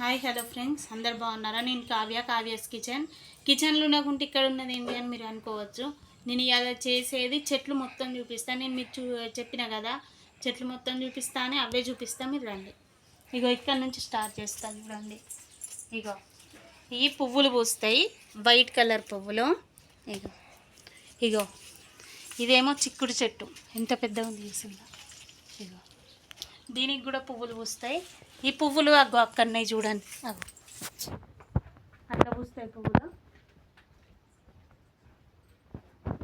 Hi hello friends. అందరు బాగున్నారా? నేను కావ్య కావ్యస్ కిచెన్. కిచెన్లో నాకుంటే ఇక్కడ ఉన్నది ఏంటి అని మీరు అనుకోవచ్చు. నేను ఇలా చేసేది చెట్లు మొత్తం చూపిస్తాను నేను మీరు చూ చెప్పిన కదా చెట్లు మొత్తం చూపిస్తాను అవే చూపిస్తా. మీరు రండి. ఇగో ఇక్కడ నుంచి స్టార్ట్ చేస్తాను చూడండి. ఇగో ఈ పువ్వులు పూస్తాయి. వైట్ కలర్ పువ్వులు. ఇగో ఇగో ఇదేమో చిక్కుడు చెట్టు. ఎంత పెద్దగా ఉంది చూసిందా? ఇగో దీనికి కూడా పువ్వులు పూస్తాయి. ఈ పువ్వులు అగ్గో అక్కడనే చూడండి. అగో. అట్లా పూస్తాయి పువ్వులు.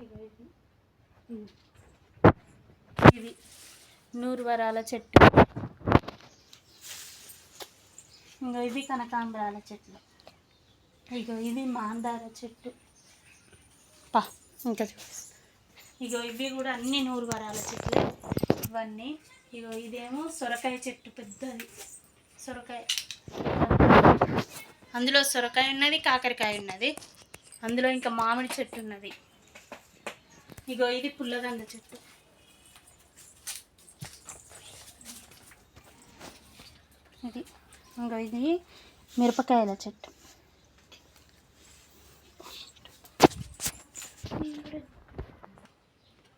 ఇగో ఇది ఇది. నూరు వరాల చెట్టు ఇంకో ఇది కనకాంబరాల చెట్లు. ఇగో ఇది మాందార చెట్టు. పా ఇంకా చూపిస్తా ఇగో ఇవి కూడా అన్ని నూరు వరాల చెట్లు. ఇవన్నీ ఇగో ఇదేమో సొరకాయ చెట్టు పెద్దది. సొరకాయ. అందులో సొరకాయ ఉన్నది కాకరకాయ ఉన్నది. అందులో ఇంకా మామిడి చెట్టు ఉన్నది. ఇగో ఇది పుల్లదండ చెట్టు. ఇది ఇంకా ఇది మిరపకాయల చెట్టు.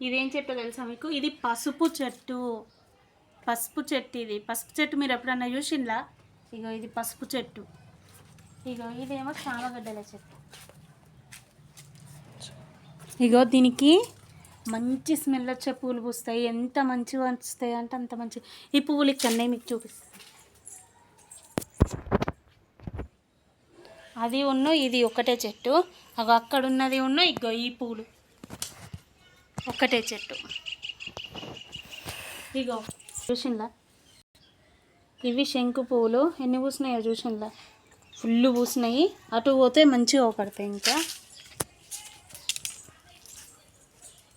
ఇదేం చెట్టు తెలుసా మీకు? ఇది పసుపు చెట్టు. పసుపు చెట్టు ఇది. పసుపు చెట్టు మీరు ఎప్పుడన్నా చూసిండ్లా? ఇగో ఇది పసుపు చెట్టు. ఇగో ఇదేమో చామగడ్డల చెట్టు. ఇగో దీనికి మంచి స్మెల్ వచ్చే పూలు పూస్తాయి. ఎంత మంచిగా వస్తాయి అంటే అంత మంచి ఈ పువ్వులు ఇక్కడనే మీకు చూపిస్తాను. అది ఉన్న ఇది ఒకటే చెట్టు. అగో అక్కడ ఉన్నది ఉన్న ఇగో ఈ పూలు. ఒకటే చెట్టు. ఇగో చూసిందా ఇవి శంకు పువ్వులు. ఎన్ని పూసినాయో చూసిందా ఫుల్ పూసినాయి. అటు పోతే మంచిగా ఒకడతాయి ఇంకా.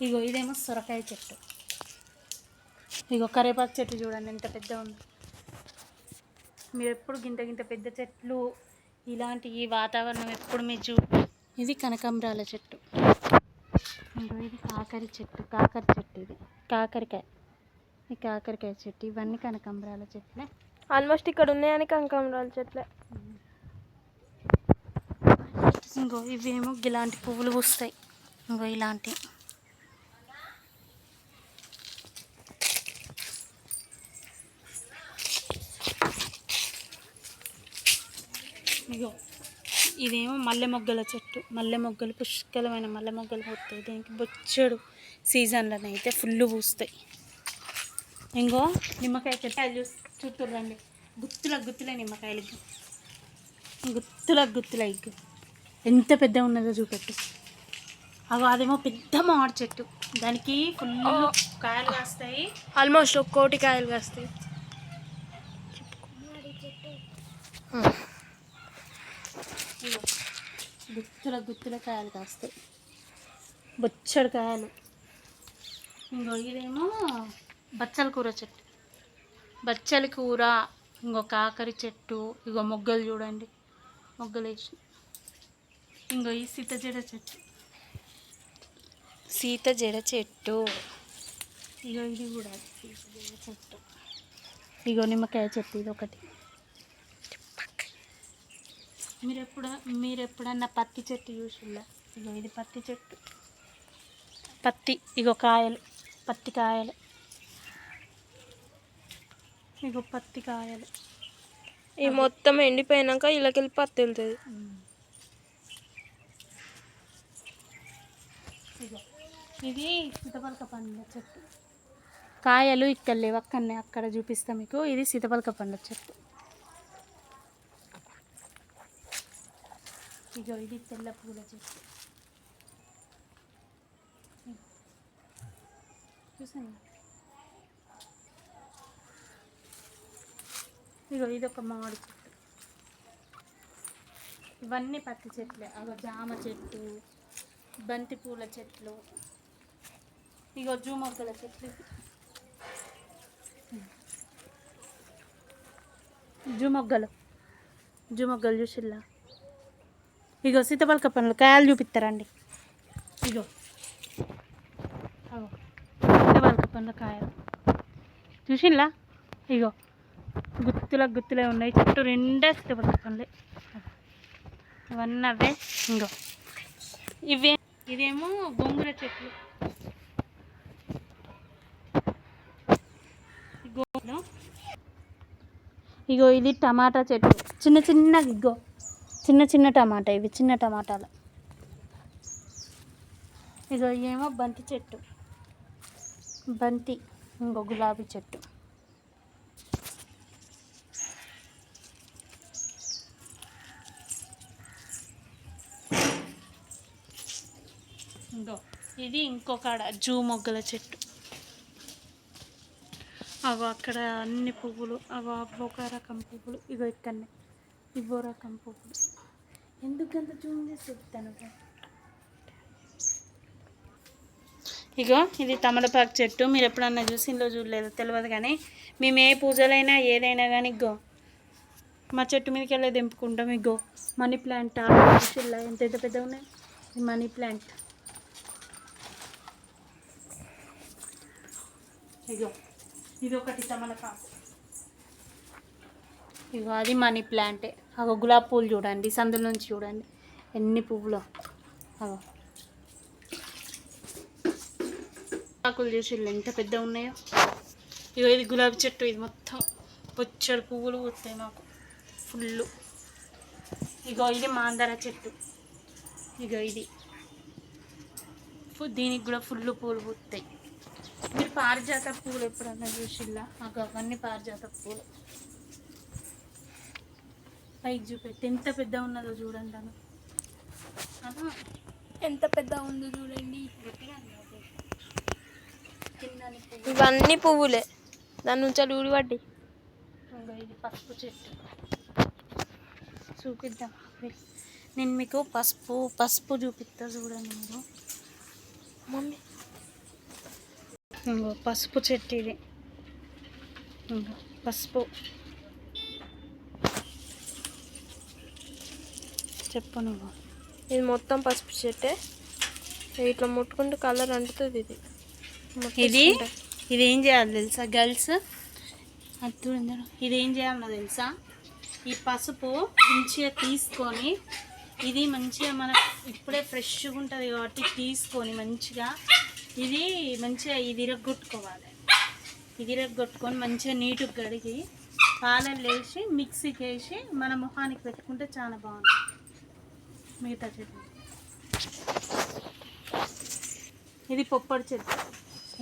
ఇగో ఇదేమో సొరకాయ చెట్టు. ఇగో కరేపాకు చెట్టు చూడండి ఎంత పెద్ద ఉంది. మీరు ఎప్పుడు గింత గింత పెద్ద చెట్లు ఇలాంటి ఈ వాతావరణం ఎప్పుడు మీరు చూ ఇది కనకాంబరాల చెట్టు. ఇది కాకరి చెట్టు కాకర చెట్టు ఇది. కాకరకాయ. ఈ కాకరకాయ చెట్టు ఇవన్నీ కనకాంబరాల చెట్లే. ఆల్మోస్ట్ ఇక్కడ ఉన్నాయని కనకాంబరాల చెట్లే. ఇంకో ఇవేమో ఇలాంటి పువ్వులు పూస్తాయి. ఇంకో ఇలాంటి. ఇగో ఇదేమో మల్లె మొగ్గల చెట్టు. మల్లె మొగ్గలు పుష్కలమైన మల్లె మొగ్గలు పూస్తాయి. దీనికి బొచ్చడు సీజన్లోనే అయితే ఫుల్ పూస్తాయి. ఇంకో నిమ్మకాయ చెట్టు చూసి చుట్టూరండి గుత్తుల గుత్తులే నిమ్మకాయలు గుత్తుల గుత్తుల ఇగ్గు ఎంత పెద్ద ఉన్నదో చూపెట్టు. అగో అదేమో పెద్ద మామిడి చెట్టు. దానికి ఫుల్ కాయలు కాస్తాయి. ఆల్మోస్ట్ ఒక కోటి కాయలు కాస్తాయి. గుత్తుల గుత్తుల కాయలు కాస్తాయి. బొచ్చడు కాయలు. ఇంకో ఇదేమో బచ్చల కూర చెట్టు. బచ్చల కూర ఇంకో కాకరి చెట్టు ఇగో మొగ్గలు చూడండి. మొగ్గలు వేసి. ఇంకో ఈ సీత జడ చెట్టు. సీత జడ చెట్టు. ఇగో ఇది కూడా సీత జడ చెట్టు. ఇగో నిమ్మకాయ చెట్టు ఇది ఒకటి. మీరు ఎప్పుడు మీరు ఎప్పుడన్నా పత్తి చెట్టు చూసిల్లా? ఇగో ఇది పత్తి చెట్టు. పత్తి ఇగో కాయలు. పత్తి కాయలు. ఇగో పత్తి కాయలు. ఈ మొత్తం ఎండిపోయినాక ఇళ్ళకెళ్ళి పత్తి వెళ్తుంది. ఇది సీతపలక పండ్ల చెట్టు. కాయలు ఇక్కడ లేవు అక్కడనే అక్కడ చూపిస్తా మీకు. ఇది సీతపలక పండ్ల చెట్టు. ఇగో ఇది తెల్ల పూల చెట్టు. చూసాను ఇగో ఇది ఒక మామిడి చెట్టు. ఇవన్నీ పత్తి చెట్లే. అగో జామ చెట్టు బంతి పూల చెట్లు. ఇగో జూ మొగ్గల చెట్లు జూ మొగ్గలు. జూ మొగ్గలు చూసిల్లా? ఇగో సీతపలక పనులు కాయలు చూపిస్తారండి ఇగో. అగో సీతపలక పండ్ల కాయలు. చూసిల్లా? ఇగో. గుత్తుల గుత్తులే ఉన్నాయి. చుట్టూ రెండే స్థితిపడుతుంది వన్ అవే ఇంకో ఇవే ఇదేమో గోంగూర చెట్లు. ఇగో ఇగో ఇది టమాటా చెట్టు చిన్న చిన్న ఇగో. చిన్న చిన్న టమాటా ఇవి చిన్న టమాటాలు. ఇగో ఏమో బంతి చెట్టు. బంతి ఇంకో గులాబీ చెట్టు. ఇంకో ఇది ఇంకొక ఆడ జూ మొగ్గల చెట్టు. అగో అక్కడ అన్ని పువ్వులు అగో ఒక రకం పువ్వులు ఇగో ఇక్కడనే. ఇవో రకం పువ్వులు. ఎందుకంత జూమ్ చేసి చెప్తాను ఇగో ఇది తమలపాకు చెట్టు. మీరు ఎప్పుడన్నా చూసిందో చూడలేదో తెలియదు కానీ మేము ఏ పూజలైనా ఏదైనా కానీ ఇగో మా చెట్టు మీదకి వెళ్ళి దింపుకుంటాం ఇగో. మనీ ప్లాంట్ ఎంత పెద్ద పెద్దగా ఉన్నాయి? Money plant. ఇగో ఇది ఒకటి తమలపాకు ఇగో అది మనీ ప్లాంటే. అగో గులాబీ పూలు చూడండి సందుల నుంచి చూడండి. ఎన్ని పువ్వులు. అగో. ఆకులు చూసి ఎంత పెద్ద ఉన్నాయో. ఇగో ఇది గులాబీ చెట్టు ఇది మొత్తం పొచ్చడి పువ్వులు వస్తాయి మాకు. ఫుల్ ఇగో ఇది మాందర చెట్టు. ఇగో ఇది. దీనికి కూడా ఫుల్ పూలు పూస్తాయి మీరు పారిజాత పూలు ఎప్పుడన్నా చూసిల్లా? మాకు అవన్నీ పారిజాత పూలు. పైకి చూపెట్టి. ఎంత పెద్ద ఉన్నదో చూడండి అను ఎంత పెద్ద ఉందో చూడండి. ఇవన్నీ పువ్వులే. దాని నుంచి ఊడిపడ్డి ఇగో ఇది పసుపు చెట్టు. చూపిద్దాం. నేను మీకు పసుపు పసుపు చూపిస్తా చూడండి మీరు. మమ్మీ. ఇంకో పసుపు చెట్టు ఇది. ఇంకో పసుపు. చెప్పు నువ్వు. ఇది మొత్తం పసుపు చెట్టే. ఇట్లా ముట్టుకుంటే కలర్ అంటుతుంది ఇది. ఇది. ఇది ఏం చేయాలి తెలుసా గర్ల్స్? అది చూడండి ఇది ఏం చేయాలో తెలుసా? ఈ పసుపు మంచిగా తీసుకొని ఇది మంచిగా మన ఇప్పుడే ఫ్రెష్గా ఉంటుంది కాబట్టి తీసుకొని మంచిగా ఇది మంచిగా ఇది ఇరగొట్టుకోవాలి ఇది ఇరగొట్టుకొని మంచిగా నీటుగా కడిగి పాలలు వేసి మిక్సీకి వేసి మన మొహానికి పెట్టుకుంటే చాలా బాగుంటుంది. మిగతా చెట్టు ఇది పొప్పడి చెట్టు.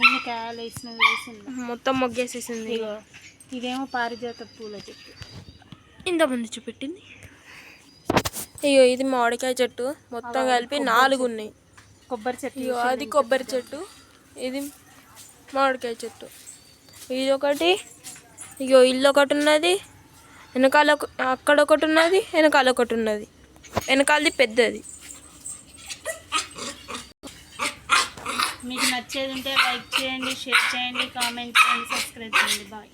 ఎన్ని కాయలు వేసినవి వేసింది. మొత్తం మొగ్గేసేసింది. ఇగో ఇదేమో పారిజాత పూల చెట్టు. ఇంతమంది చూపెట్టింది. అయ్యో ఇది మామిడికాయ చెట్టు. మొత్తం కలిపి నాలుగు ఉన్నాయి కొబ్బరి చెట్టు ఇగో అది కొబ్బరి చెట్టు. ఇది మామిడికాయ చెట్టు. ఇది ఒకటి ఇగో ఇల్లు ఒకటి ఉన్నది వెనకాల అక్కడ ఒకటి ఉన్నది వెనకాల ఒకటి ఉన్నది. వెనకాలది పెద్దది. మీకు నచ్చేది ఉంటే లైక్ చేయండి షేర్ చేయండి కామెంట్ చేయండి సబ్స్క్రైబ్ చేయండి. బాయ్.